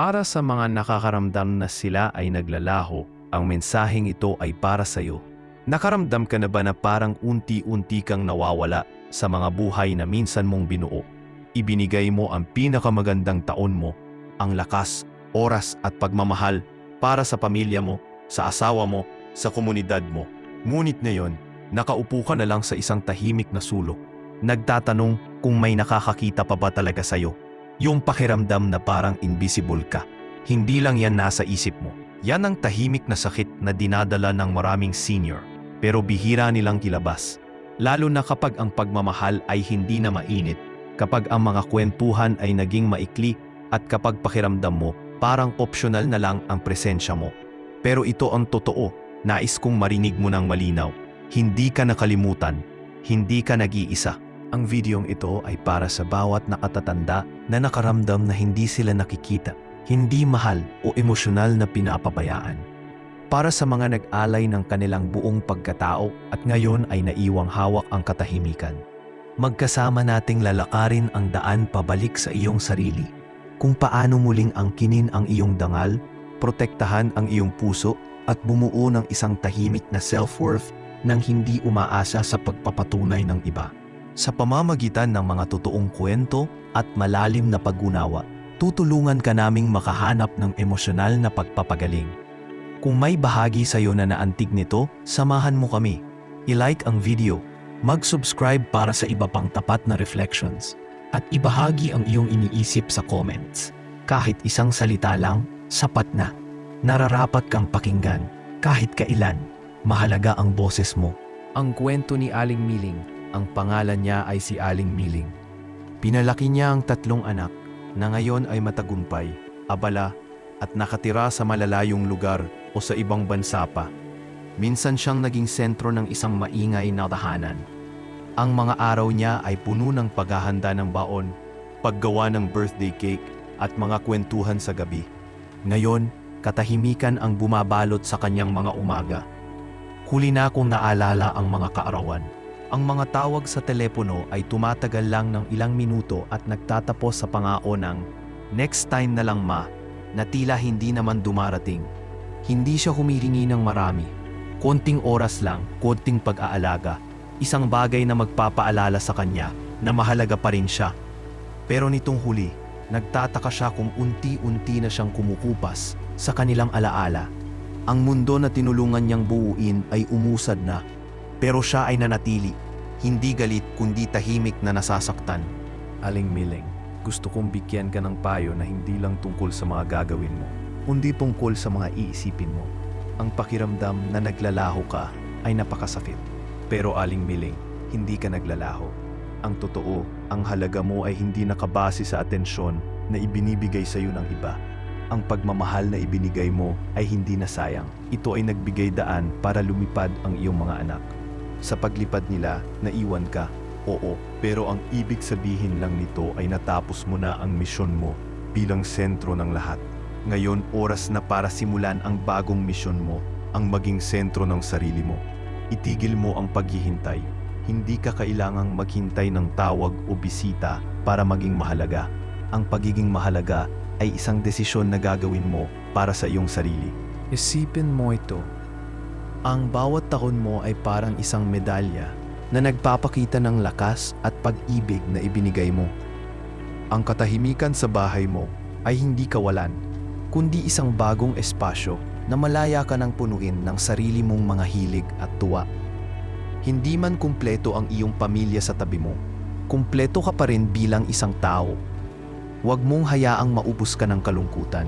Para sa mga nakakaramdam na sila ay naglalaho, ang mensaheng ito ay para sa iyo. Nakaramdam ka na ba na parang unti-unti kang nawawala sa mga buhay na minsan mong binuo? Ibinigay mo ang pinakamagandang taon mo, ang lakas, oras at pagmamahal para sa pamilya mo, sa asawa mo, sa komunidad mo. Ngunit ngayon, nakaupo ka na lang sa isang tahimik na sulok. Nagtatanong kung may nakakakita pa ba talaga sa'yo. Yung pakiramdam na parang invisible ka. Hindi lang yan nasa isip mo. Yan ang tahimik na sakit na dinadala ng maraming senior, pero bihira nilang kilabas. Lalo na kapag ang pagmamahal ay hindi na mainit, kapag ang mga kwentuhan ay naging maikli at kapag pakiramdam mo parang optional na lang ang presensya mo. Pero ito ang totoo, nais kong marinig mo ng malinaw. Hindi ka nakalimutan, hindi ka nag-iisa. Ang videong ito ay para sa bawat nakatatanda na nakaramdam na hindi sila nakikita, hindi mahal o emosyonal na pinapabayaan. Para sa mga nag-alay ng kanilang buong pagkatao at ngayon ay naiwang hawak ang katahimikan. Magkasama nating lalakarin ang daan pabalik sa iyong sarili. Kung paano muling angkinin ang iyong dangal, protektahan ang iyong puso at bumuo ng isang tahimik na self-worth nang hindi umaasa sa pagpapatunay ng iba. Sa pamamagitan ng mga totoong kwento at malalim na pag-unawa, tutulungan ka naming makahanap ng emosyonal na pagpapagaling. Kung may bahagi sa iyo na naantig nito, samahan mo kami. I-like ang video, mag-subscribe para sa iba pang tapat na reflections, at ibahagi ang iyong iniisip sa comments. Kahit isang salita lang, sapat na. Nararapat kang pakinggan, kahit kailan. Mahalaga ang boses mo. Ang kwento ni Aling Miling, ang pangalan niya ay si Aling Miling. Pinalaki niya ang tatlong anak na ngayon ay matagumpay, abala at nakatira sa malalayong lugar o sa ibang bansa pa. Minsan siyang naging sentro ng isang maingay na tahanan. Ang mga araw niya ay puno ng paghahanda ng baon, paggawa ng birthday cake at mga kwentuhan sa gabi. Ngayon, katahimikan ang bumabalot sa kanyang mga umaga. Huli na akong naalala ang mga kaarawan. Ang mga tawag sa telepono ay tumatagal lang ng ilang minuto at nagtatapos sa pangao ng next time na lang ma na tila hindi naman dumarating. Hindi siya humiringi ng marami. Konting oras lang, konting pag-aalaga. Isang bagay na magpapaalala sa kanya na mahalaga pa rin siya. Pero nitong huli, nagtataka siya kung unti-unti na siyang kumukupas sa kanilang alaala. Ang mundo na tinulungan niyang buuin ay umusad na, pero siya ay nanatili, hindi galit kundi tahimik na nasasaktan. Aling Miling, gusto kong bigyan ka ng payo na hindi lang tungkol sa mga gagawin mo, kundi tungkol sa mga iisipin mo. Ang pakiramdam na naglalaho ka ay napakasakit. Pero Aling Miling, hindi ka naglalaho. Ang totoo, ang halaga mo ay hindi nakabase sa atensyon na ibinibigay sa iyo ng iba. Ang pagmamahal na ibinigay mo ay hindi nasayang. Ito ay nagbigay daan para lumipad ang iyong mga anak. Sa paglipad nila, naiwan ka. Oo, pero ang ibig sabihin lang nito ay natapos mo na ang misyon mo bilang sentro ng lahat. Ngayon, oras na para simulan ang bagong misyon mo, ang maging sentro ng sarili mo. Itigil mo ang paghihintay. Hindi ka kailangang maghintay ng tawag o bisita para maging mahalaga. Ang pagiging mahalaga ay isang desisyon na gagawin mo para sa iyong sarili. Isipin mo ito. Ang bawat taon mo ay parang isang medalya na nagpapakita ng lakas at pag-ibig na ibinigay mo. Ang katahimikan sa bahay mo ay hindi kawalan, kundi isang bagong espasyo na malaya ka ng punuin ng sarili mong mga hilig at tuwa. Hindi man kumpleto ang iyong pamilya sa tabi mo, kumpleto ka pa rin bilang isang tao. Huwag mong hayaang maubos ka ng kalungkutan.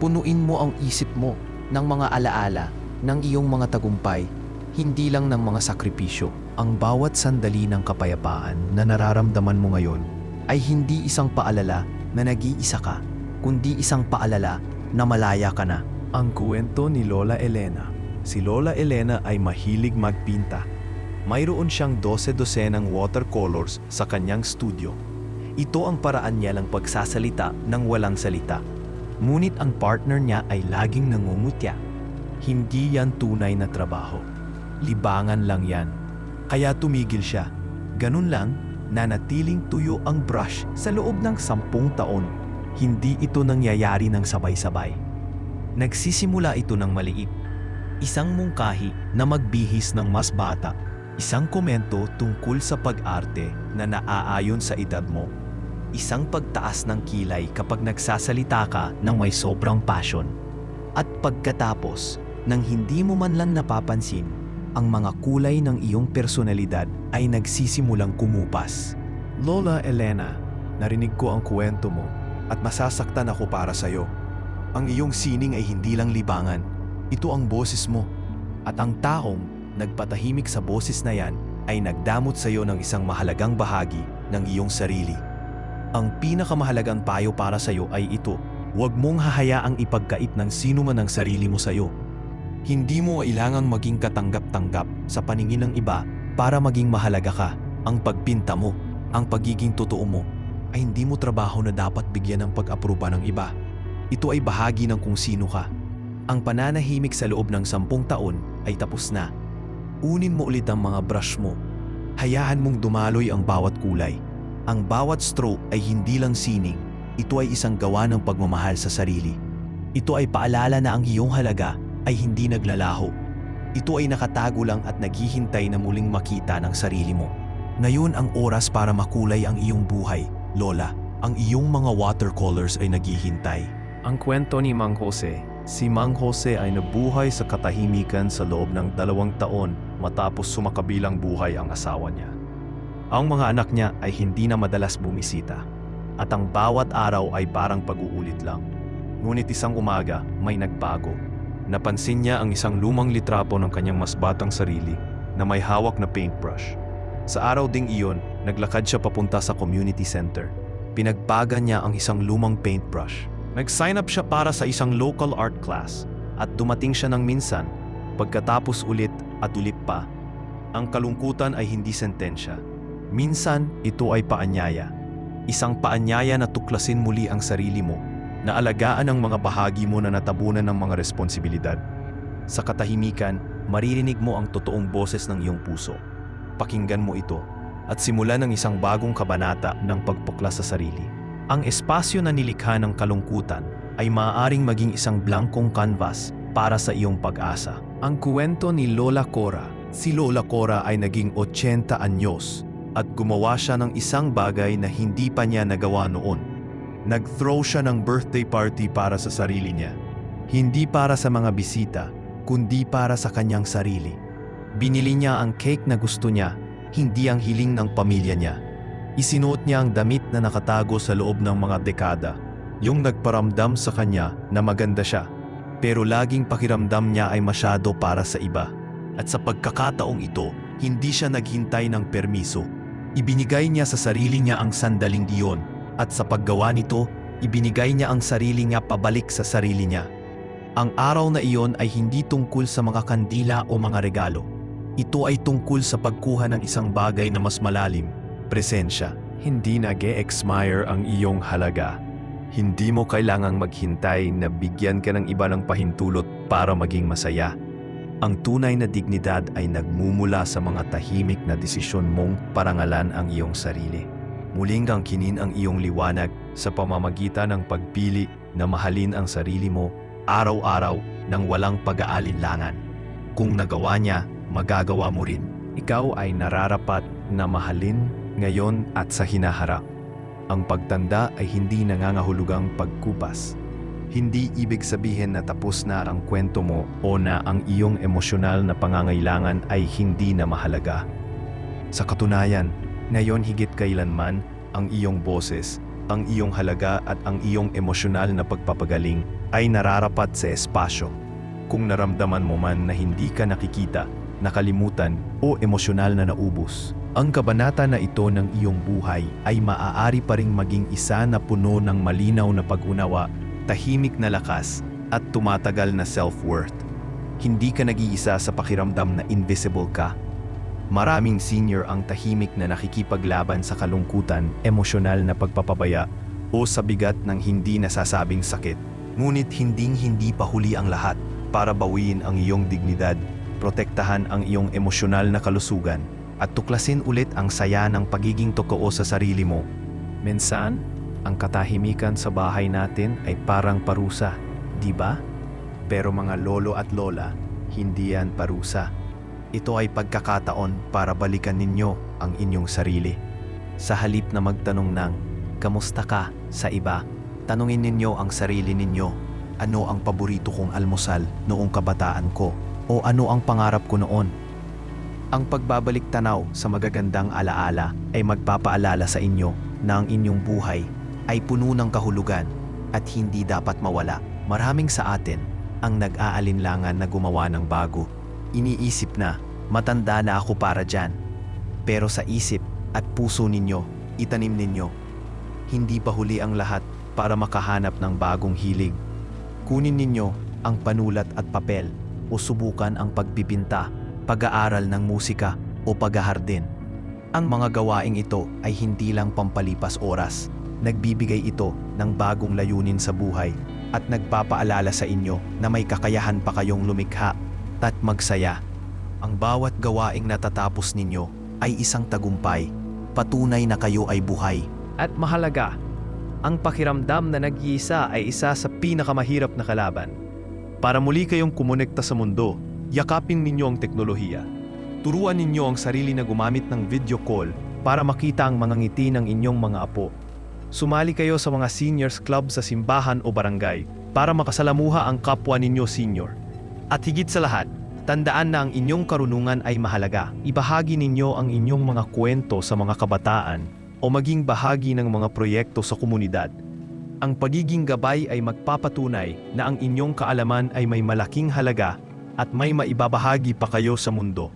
Punuin mo ang isip mo ng mga alaala ng iyong mga tagumpay, hindi lang ng mga sakripisyo. Ang bawat sandali ng kapayapaan na nararamdaman mo ngayon ay hindi isang paalala na nag-iisa ka, kundi isang paalala na malaya ka na. Ang kwento ni Lola Elena. Si Lola Elena ay mahilig magpinta. Mayroon siyang 12-dosenang watercolors sa kanyang studio. Ito ang paraan niya lang pagsasalita ng walang salita. Ngunit ang partner niya ay laging nangungutya. Hindi yan tunay na trabaho. Libangan lang yan. Kaya tumigil siya. Ganun lang, nanatiling tuyo ang brush sa loob ng sampung taon. Hindi ito nangyayari ng sabay-sabay. Nagsisimula ito ng maliit. Isang mungkahi na magbihis ng mas bata. Isang komento tungkol sa pag-arte na naaayon sa edad mo. Isang pagtaas ng kilay kapag nagsasalita ka ng may sobrang passion. At pagkatapos, nang hindi mo man lang napapansin, ang mga kulay ng iyong personalidad ay nagsisimulang kumupas. Lola Elena, narinig ko ang kwento mo at masasaktan ako para sa'yo. Ang iyong sining ay hindi lang libangan. Ito ang boses mo. At ang taong nagpatahimik sa boses na yan ay nagdamot sa iyo ng isang mahalagang bahagi ng iyong sarili. Ang pinakamahalagang payo para sa iyo ay ito. Huwag mong hahayaang ipagkait ng sino man ang sarili mo sa iyo. Hindi mo kailangang maging katanggap-tanggap sa paningin ng iba para maging mahalaga ka. Ang pagpinta mo, ang pagiging totoo mo, ay hindi mo trabaho na dapat bigyan ng pag-aproba ng iba. Ito ay bahagi ng kung sino ka. Ang pananahimik sa loob ng sampung taon ay tapos na. Unin mo ulit ang mga brush mo. Hayaan mong dumaloy ang bawat kulay. Ang bawat stroke ay hindi lang sining. Ito ay isang gawa ng pagmamahal sa sarili. Ito ay paalala na ang iyong halaga ay hindi naglalaho. Ito ay nakatago lang at naghihintay na muling makita ng sarili mo. Ngayon ang oras para makulay ang iyong buhay, Lola. Ang iyong mga watercolors ay naghihintay. Ang kwento ni Mang Jose. Si Mang Jose ay nabuhay sa katahimikan sa loob ng dalawang taon matapos sumakabilang buhay ang asawa niya. Ang mga anak niya ay hindi na madalas bumisita at ang bawat araw ay parang pag-uulit lang. Ngunit isang umaga, may nagbago. Napansin niya ang isang lumang litrapo ng kanyang mas batang sarili na may hawak na paintbrush. Sa araw ding iyon, naglakad siya papunta sa community center. Pinagbaga niya ang isang lumang paintbrush. Nag-sign up siya para sa isang local art class at dumating siya ng minsan, pagkatapos ulit at ulit pa. Ang kalungkutan ay hindi sentensya. Minsan, ito ay paanyaya. Isang paanyaya na tuklasin muli ang sarili mo, na alagaan ang mga bahagi mo na natabunan ng mga responsibilidad. Sa katahimikan, maririnig mo ang totoong boses ng iyong puso. Pakinggan mo ito at simulan ng isang bagong kabanata ng pagpukla sa sarili. Ang espasyo na nilikha ng kalungkutan ay maaaring maging isang blankong canvas para sa iyong pag-asa. Ang kwento ni Lola Cora, si Lola Cora ay naging 80 anyos at gumawa siya ng isang bagay na hindi pa niya nagawa noon. Nag-throw siya ng birthday party para sa sarili niya. Hindi para sa mga bisita, kundi para sa kanyang sarili. Binili niya ang cake na gusto niya, hindi ang hiling ng pamilya niya. Isinuot niya ang damit na nakatago sa loob ng mga dekada, yung nagparamdam sa kanya na maganda siya. Pero laging pakiramdam niya ay masyado para sa iba. At sa pagkakataong ito, hindi siya naghintay ng permiso. Ibinigay niya sa sarili niya ang sandaling diyon at sa paggawa nito, ibinigay niya ang sarili niya pabalik sa sarili niya. Ang araw na iyon ay hindi tungkol sa mga kandila o mga regalo. Ito ay tungkol sa pagkuha ng isang bagay na mas malalim, presensya. Hindi nag-e-expire ang iyong halaga. Hindi mo kailangang maghintay na bigyan ka ng iba ng pahintulot para maging masaya. Ang tunay na dignidad ay nagmumula sa mga tahimik na desisyon mong parangalan ang iyong sarili. Muling kang kinin ang iyong liwanag sa pamamagitan ng pagpili na mahalin ang sarili mo araw-araw ng walang pag-aalinlangan. Kung nagawa niya, magagawa mo rin. Ikaw ay nararapat na mahalin ngayon at sa hinaharap. Ang pagtanda ay hindi nangangahulugang pagkupas. Hindi ibig sabihin na tapos na ang kwento mo o na ang iyong emosyonal na pangangailangan ay hindi na mahalaga. Sa katunayan, ngayon higit kailanman, ang iyong boses, ang iyong halaga at ang iyong emosyonal na pagpapagaling ay nararapat sa espasyo. Kung naramdaman mo man na hindi ka nakikita, nakalimutan o emosyonal na naubos, ang kabanata na ito ng iyong buhay ay maaari pa ring maging isa na puno ng malinaw na pag-unawa, tahimik na lakas at tumatagal na self-worth. Hindi ka nag-iisa sa pakiramdam na invisible ka. Maraming senior ang tahimik na nakikipaglaban sa kalungkutan, emosyonal na pagpapabaya o sa bigat ng hindi nasasabing sakit. Ngunit hinding-hindi pa huli ang lahat para bawiin ang iyong dignidad, protektahan ang iyong emosyonal na kalusugan, at tuklasin ulit ang saya ng pagiging totoo sa sarili mo. Minsan, Ang katahimikan sa bahay natin ay parang parusa, di ba? Pero mga lolo at lola, hindi yan parusa. Ito ay pagkakataon para balikan ninyo ang inyong sarili. Sa halip na magtanong ng, kamusta ka sa iba? Tanungin ninyo ang sarili ninyo, ano ang paborito kong almusal noong kabataan ko? O ano ang pangarap ko noon? Ang pagbabalik tanaw sa magagandang alaala ay magpapaalala sa inyo na ang inyong buhay ay puno ng kahulugan at hindi dapat mawala. Maraming sa atin ang nag-aalinlangan na gumawa ng bago. Iniisip na, matanda na ako para dyan. Pero sa isip at puso ninyo, itanim ninyo. Hindi pa huli ang lahat para makahanap ng bagong hilig. Kunin ninyo ang panulat at papel o subukan ang pagpipinta, pag-aaral ng musika o paghahardin. Ang mga gawaing ito ay hindi lang pampalipas oras. Nagbibigay ito ng bagong layunin sa buhay at nagpapaalala sa inyo na may kakayahan pa kayong lumikha at magsaya. Ang bawat gawaing natatapos ninyo ay isang tagumpay. Patunay na kayo ay buhay. At mahalaga, ang pakiramdam na nag-iisa ay isa sa pinakamahirap na kalaban. Para muli kayong kumonekta sa mundo, yakapin ninyo ang teknolohiya. Turuan ninyo ang sarili na gumamit ng video call para makita ang mga ngiti ng inyong mga apo. Sumali kayo sa mga seniors club sa simbahan o barangay para makasalamuha ang kapwa ninyo senior. At higit sa lahat, tandaan na ang inyong karunungan ay mahalaga. Ibahagi ninyo ang inyong mga kwento sa mga kabataan o maging bahagi ng mga proyekto sa komunidad. Ang pagiging gabay ay magpapatunay na ang inyong kaalaman ay may malaking halaga at may maibabahagi pa kayo sa mundo.